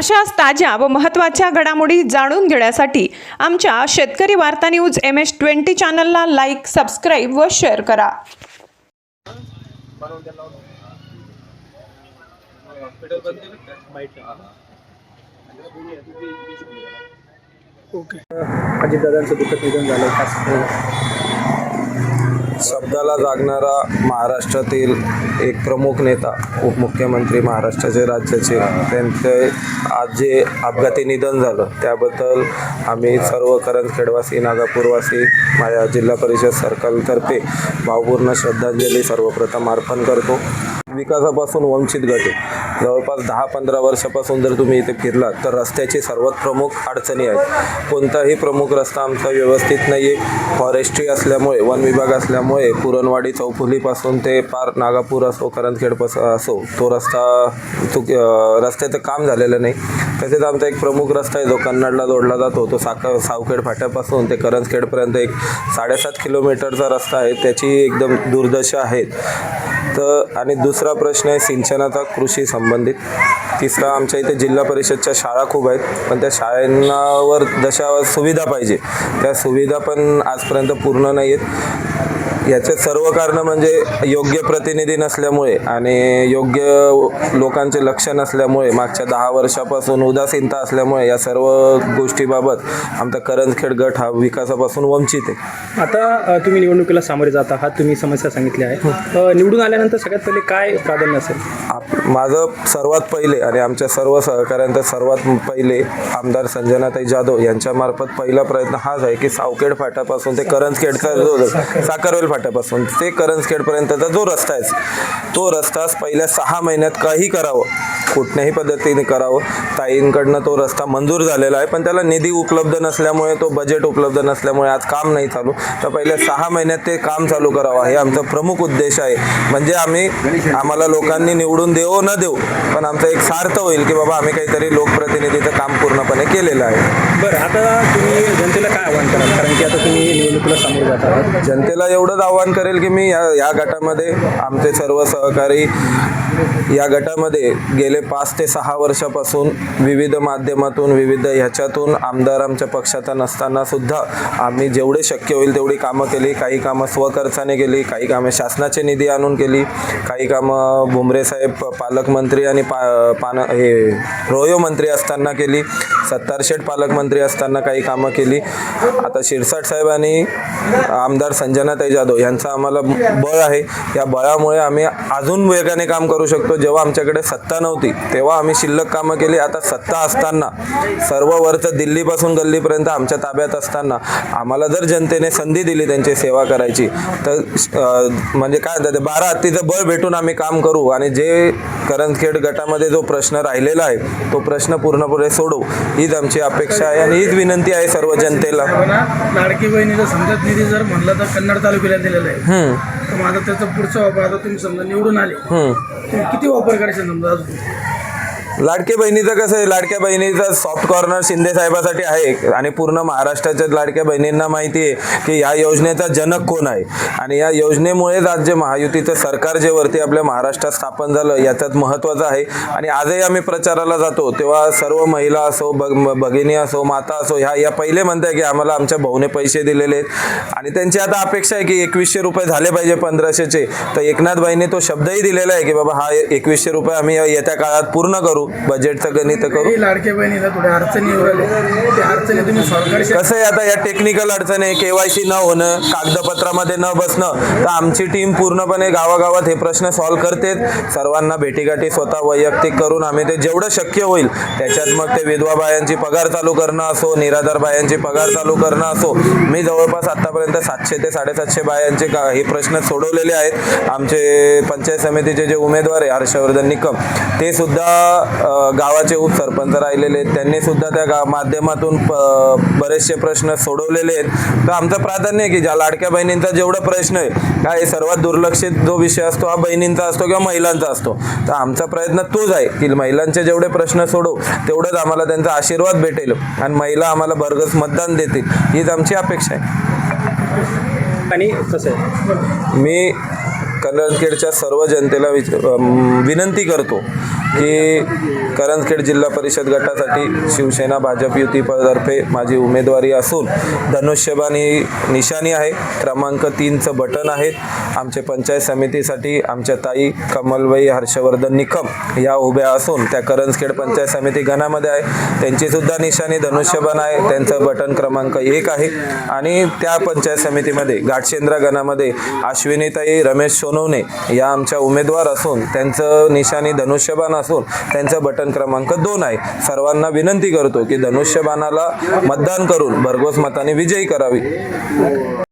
अशाच ताज्या व महत्त्वाच्या घडामोडी जाणून घेण्यासाठी आमच्या शेतकरी वार्ता न्यूज एम एस ट्वेंटी चॅनलला लाईक सबस्क्राईब व शेअर करा. ओके. अजितदादांचं दुःखद निधन झालं. शब्दाला जागणारा महाराष्ट्रातील एक प्रमुख नेता उपमुख्यमंत्री महाराष्ट्राचे राज्याचे त्यांचे आज जे अपघाती निधन झालं त्याबद्दल आम्ही सर्व करंजखेडवासी नागापूरवासी माझ्या जिल्हा परिषद सर्कलतर्फे भावपूर्ण श्रद्धांजली सर्वप्रथम अर्पण करतो. विकासापासून वंचित गट जवळपास दहा पंधरा वर्षापासून जर तुम्ही इथे फिरलात तर रस्त्याची सर्वात प्रमुख अडचणी आहेत. कोणताही प्रमुख रस्ता आमचा व्यवस्थित नाही आहे फॉरेस्ट्री असल्यामुळे वन विभाग असल्यामुळे पुरणवाडी चौफुलीपासून ते पार नागापूर असो करंजखेडपास असो तो रस्ता चुक रस्त्याचं काम झालेलं नाही. तसेच आमचा एक प्रमुख रस्ता आहे जो कन्नडला जोडला जातो. तो साखर सावखेड फाट्यापासून ते करंजखेडपर्यंत एक साडेसात किलोमीटरचा रस्ता आहे. त्याची एकदम दुर्दशा आहे तर आणि दुसरा प्रश्न आहे सिंचनाचा कृषी संबंध. संबंधित. तिसरा आमच्या इथे जिल्हा परिषदच्या शाळा खूप आहेत. पण त्या शाळांवर जशा सुविधा पाहिजे त्या सुविधा पण आजपर्यंत पूर्ण नाही आहेत याचे सर्व कारणं म्हणजे योग्य प्रतिनिधी नसल्यामुळे आणि योग्य लोकांचे लक्ष नसल्यामुळे मागच्या दहा वर्षापासून उदासीनता असल्यामुळे या सर्व गोष्टीबाबत आमचा करंजखेड गट हा विकासापासून वंचित आहे. आता तुम्ही निवडणुकीला सामोरे जात आहात तुम्ही समस्या सांगितल्या आहे. निवडून आल्यानंतर सगळ्यात पहिले काय प्राधान्य असेल? माझं सर्वात पहिले आणि आमच्या सर्व सहकाऱ्यांचा सर्वात पहिले आमदार संजनाताई जाधव यांच्यामार्फत पहिला प्रयत्न हाच आहे की सावखेड फाट्यापासून ते करंजखेडचा साखरवेल फाट्यापासून ते करंजखेडपर्यंतचा जो रस्ता आहे तो रस्ता पहिल्या सहा महिन्यात काही करावं कुठल्याही पद्धतीने करावं. ताईंकडनं तो रस्ता मंजूर झालेला आहे पण त्याला निधी उपलब्ध नसल्यामुळे तो बजेट उपलब्ध नसल्यामुळे आज काम नाही चालू. तर पहिल्या सहा महिन्यात ते काम चालू करावं हे आमचा प्रमुख उद्देश आहे. म्हणजे आम्ही आम्हाला लोकांनी निवडून देवो न देऊ पण आमचा एक सार्थ होईल की बाबा आम्ही काहीतरी लोकप्रतिनिधीचं काम पूर्णपणे केलेलं आहे. बरं आता तुम्ही जनतेला काय आव्हान कराल? कारण की आता तुम्ही निवडणुकीला सामोरे जात जनतेला एवढंच आव्हान करेल की मी या या गटामध्ये आमचे सर्व सहकारी या गटामध्ये गेले पाच ते सहा वर्षापासून विविध माध्यमातून विविध ह्याच्यातून आमदार आमच्या पक्षाचा नसताना सुद्धा आम्ही जेवढे शक्य होईल तेवढी कामं केली. काही कामं स्वखर्चाने केली काही कामे शासनाचे निधी आणून केली काही कामं भुमरे साहेब पालकमंत्री आणि पा पान हे रोयो मंत्री असताना केली सत्तारशेठ पालकमंत्री असताना काही कामं केली. आता शिरसाट साहेब आणि आमदार संजनाताई जाधव यांचा आम्हाला बळ आहे. या बळामुळे आम्ही अजून वेगाने काम करू शकतो. जेव्हा आमच्याकडे सत्ता नव्हती तेव्हा आम्ही शिल्लक कामं केली. आता सत्ता असताना सर्व वरचं दिल्लीपासून गल्लीपर्यंत आमच्या ताब्यात असताना आम्हाला जर जनतेने संधी दिली त्यांची सेवा करायची तर म्हणजे काय ते, बारा हत्तीचं बळ भेटून आम्ही काम करू. आणि जे करंजखेड गटामध्ये जो प्रश्न राहिलेला आहे तो प्रश्न पूर्णपणे सोडवू हीच आमची अपेक्षा आहे आणि हीच विनंती आहे सर्व जनतेला. लाडकी बहिणीचा समजा निधी जर म्हणलं तर कन्नड तालुक्याला दिलेला आहे. हम्म, तर माझा त्याचा पुढचा वापर आता तुम्ही समजा निवडून आले. हम्म. तुम्ही किती वापर करायचा समजा अजून लाडके बहिणीचं कसं आहे लाडक्या बहिणीचं सॉफ्ट कॉर्नर शिंदे साहेबासाठी आहे आणि पूर्ण महाराष्ट्राच्या लाडक्या बहिणींना माहिती आहे की या योजनेचा जनक कोण आहे? आणि या योजनेमुळेच आज जे महायुतीचं सरकार जे वरती आपल्या महाराष्ट्रात स्थापन झालं याच्यात महत्त्वाचं आहे. आणि आजही आम्ही प्रचाराला जातो तेव्हा सर्व महिला असो बग भगिनी असो माता असो ह्या या पहिले म्हणताय की आम्हाला आमच्या भाऊने पैसे दिलेले आहेत. आणि त्यांची आता अपेक्षा आहे की एकवीसशे रुपये झाले पाहिजे पंधराशेचे. तर एकनाथ बाईंनी तो शब्दही दिलेला आहे की बाबा हा एकवीसशे रुपये आम्ही येत्या काळात पूर्ण करू. बजेटचं गणित करू. तरी लाडक्या बहिणीला थोड्या अडचणी येऊ राहिल्या त्या अडचणी तुम्ही सरकारी कसं आहे आता या टेक्निकल अडचण आहे केवायसी न होणं कागदपत्रामध्ये न बसणं तर आमची टीम पूर्णपणे गावागावात हे प्रश्न सॉल्व्ह करते सर्वांना भेटीगाठी स्वतः वैयक्तिक करून आम्ही ते जेवढं शक्य होईल त्याच्यात मग ते विधवा बायांची पगार चालू करणं असो निराधार बायांची पगार चालू करणं असो मी जवळपास आतापर्यंत सातशे ते साडेसातशे बायांचे हे प्रश्न सोडवलेले आहेत. आमचे पंचायत समितीचे जे उमेदवार आहे हर्षवर्धन निकम ते सुद्धा गावाचे उपसरपंच राहिलेले आहेत. त्यांनी सुद्धा त्या गा माध्यमातून प- बरेचसे प्रश्न सोडवलेले आहेत. तर आमचं प्राधान्य आहे की ज्या लाडक्या बहिणींचा जेवढा प्रश्न आहे काय सर्वात दुर्लक्षित जो विषय असतो हा बहिणींचा असतो किंवा महिलांचा असतो. तर आमचा प्रयत्न तोच आहे की महिलांचे जेवढे प्रश्न सोडवू तेवढंच आम्हाला त्यांचा आशीर्वाद भेटेल आणि महिला आम्हाला भरघोस मतदान देतील हीच आमची अपेक्षा आहे. आणि कसं आहे? मी करंजखेडच्या सर्व जनतेला विच- विनंती करतो की करंजखेड जिल्हा परिषद गटासाठी शिवसेना भाजप युतीतर्फे माझी उमेदवारी असून धनुष्यबाण ही निशाणी आहे. क्रमांक तीनचं बटन आहे. आमचे पंचायत समितीसाठी आमच्या ताई कमलबाई हर्षवर्धन निकम या उभ्या असून त्या करंजखेड पंचायत समिती गणामध्ये आहे. त्यांचीसुद्धा निशाणी धनुष्यबाण आहे. त्यांचं बटन क्रमांक एक आहे. आणि त्या पंचायत समितीमध्ये घाटशेंद्रा गणामध्ये अश्विनीताई रमेश सोनवणे या आमच्या उमेदवार असून त्यांचं निशाणी धनुष्यबाण असून त्यांचं बटन क्रमांक दोन आहे. सर्वांना विनंती करतो की धनुष्यबाणाला मतदान करून भरघोस मताने विजयी करावी.